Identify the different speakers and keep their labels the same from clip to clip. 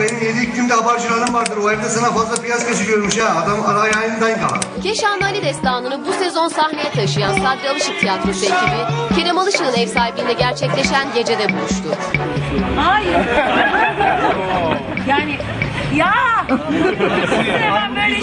Speaker 1: benim yedi hükümde abarcılarım vardır. O evde sana fazla piyaz kesiliyormuş ha. Adam arayağından kal.
Speaker 2: Keşanlı Ali destanını bu sezon sahneye taşıyan Sadri Alışık Tiyatrosu ekibi, Kerem Alışık'ın ev sahipliğinde gerçekleşen gecede buluştu.
Speaker 3: Hayır. yani ya hiç sevmem böyle.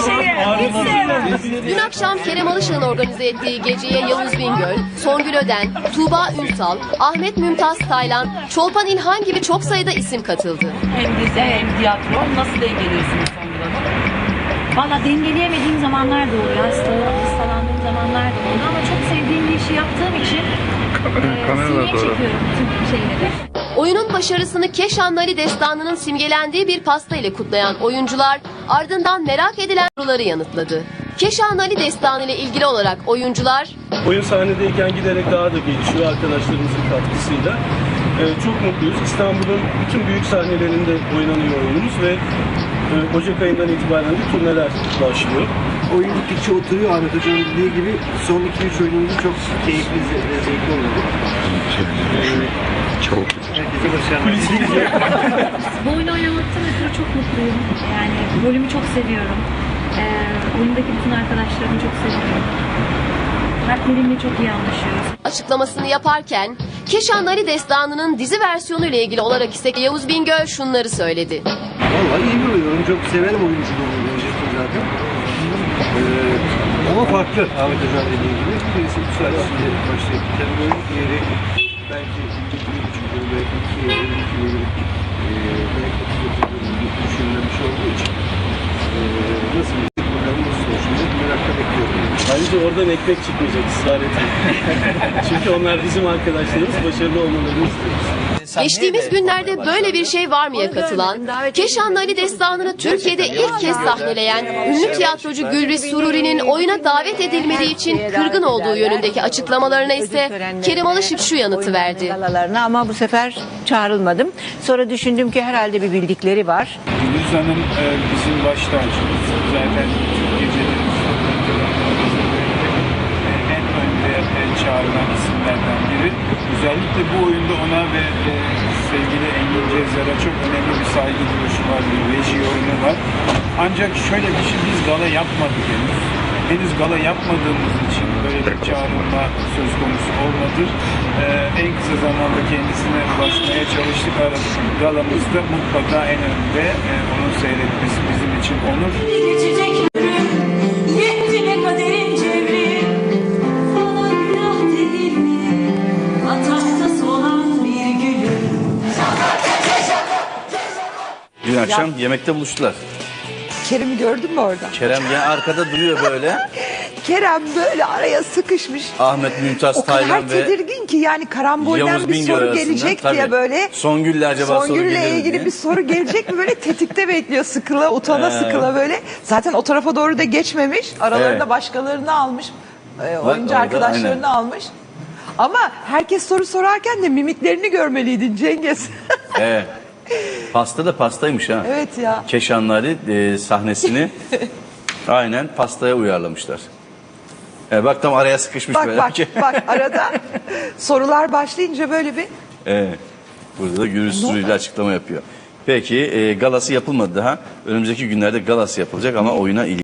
Speaker 2: Dün akşam Kerem Alışık'ın organize ettiği geceye Yavuz Bingöl, Songül Öden, Tuğba Ünsal, Ahmet Mümtaz Taylan, Çolpan İlhan gibi çok sayıda isim katıldı.
Speaker 3: Hem dizi hem tiyatro nasıl dengeliyorsunuz Songül Hanım? Valla dengeleyemediğim zamanlar da oluyor. Hasta, hastalandığım zamanlar da oluyor. Ama çok sevdiğim bir işi yaptığım için e, sineye çekiyorum bütün şeyleri.
Speaker 2: Oyunun başarısını Keşanlı Ali destanının simgelendiği bir pasta ile kutlayan oyuncular ardından merak edilen soruları yanıtladı. Keşanlı Ali destanı ile ilgili olarak oyuncular
Speaker 4: Oyun sahnedeyken giderek daha da gelişiyor arkadaşlarımızın katkısıyla. Ee, çok mutluyuz. İstanbul'un bütün büyük sahnelerinde oynanıyor oyunumuz ve e, Ocak ayından itibaren de turneler başlıyor.
Speaker 1: Oyun gittikçe oturuyor Ahmet Hoca'nın dediği gibi. Son 2-3 oyunumuz çok keyifli ve zevkli oldu. Çok. Herkese başarılar.
Speaker 3: Bu oyunu oynamaktan ötürü çok mutluyum. Yani rolümü çok seviyorum. Ee, oyundaki bütün arkadaşlarımı çok seviyorum. Partnerimle çok iyi anlaşıyoruz.
Speaker 2: açıklamasını yaparken Keşanlı Ali destanının dizi versiyonu ile ilgili olarak ise Yavuz Bingöl şunları söyledi.
Speaker 1: Vallahi iyi bir oyun. Çok severim oyunculuğunu. Oyuncusun zaten. Ee, ama farklı Ahmet Hocam dediği gibi. Birisi 3 saat içinde başlayıp biten bir oyun. Diğeri belki buçuk yıl, belki iki yıl, iki e, belki 39 yıl bir düşünülmüş olduğu için e, nasıl bir
Speaker 4: Ayrıca oradan ekmek çıkmayacak ısrar etmeyin. Çünkü onlar bizim arkadaşlarımız. Başarılı olmalarını istiyoruz.
Speaker 2: Geçtiğimiz günlerde böyle bir şey var mıya katılan, Keşanlı Ali destanını Türkiye'de ilk kez sahneleyen ünlü tiyatrocu Gülriz Sururi'nin oyuna davet edilmediği için kırgın olduğu yönündeki açıklamalarına ise Kerim Alışık şu yanıtı verdi.
Speaker 5: Ama bu sefer çağrılmadım. Sonra düşündüm ki herhalde bir bildikleri var.
Speaker 6: Gündüz Hanım e, bizim baş tacımız. Zaten Türk geceleri e, en önde e, çağrılan isimlerden biri. Özellikle bu ona ve e, sevgili Engin Cezer'e çok önemli bir saygı duruşu var, bir reji yorumu var. Ancak şöyle bir şey, biz gala yapmadık henüz. Henüz gala yapmadığımız için böyle bir çağrılma söz konusu olmadı. E, en kısa zamanda kendisine ulaşmaya çalıştık. Aradık. Galamızda mutlaka en önde e, onun seyretmesi bizim için onur.
Speaker 7: Akşam yemekte buluştular.
Speaker 5: Kerem'i gördün mü orada?
Speaker 7: Kerem ya arkada duruyor böyle.
Speaker 5: Kerem böyle araya sıkışmış.
Speaker 7: Ahmet Mümtaz
Speaker 5: O kadar
Speaker 7: Taylan ve
Speaker 5: tedirgin ki yani karambolden
Speaker 7: Yavuz
Speaker 5: bir
Speaker 7: Bingöl
Speaker 5: soru gelecek
Speaker 7: Tabii.
Speaker 5: diye böyle.
Speaker 7: Songül'le acaba soru
Speaker 5: Songül'le
Speaker 7: gelir mi
Speaker 5: ilgili
Speaker 7: diye.
Speaker 5: bir soru gelecek mi böyle tetikte bekliyor sıkıla utana
Speaker 7: Ee.
Speaker 5: sıkıla böyle. Zaten o tarafa doğru da geçmemiş. Aralarında
Speaker 7: Evet.
Speaker 5: başkalarını almış. e, oyuncu
Speaker 7: orada,
Speaker 5: arkadaşlarını almış. Ama herkes soru sorarken de mimiklerini görmeliydin Cengiz.
Speaker 7: Evet. Pasta da pastaymış ha.
Speaker 5: evet ya.
Speaker 7: Keşanlı Ali e, sahnesini aynen pastaya uyarlamışlar. E, bak tam araya sıkışmış
Speaker 5: Bak
Speaker 7: böyle.
Speaker 5: bak bak arada sorular başlayınca böyle bir
Speaker 7: Evet. Burada da gürültüsüyle açıklama yapıyor. Peki e, galası yapılmadı daha. Önümüzdeki günlerde galası yapılacak ama oyuna ilgili.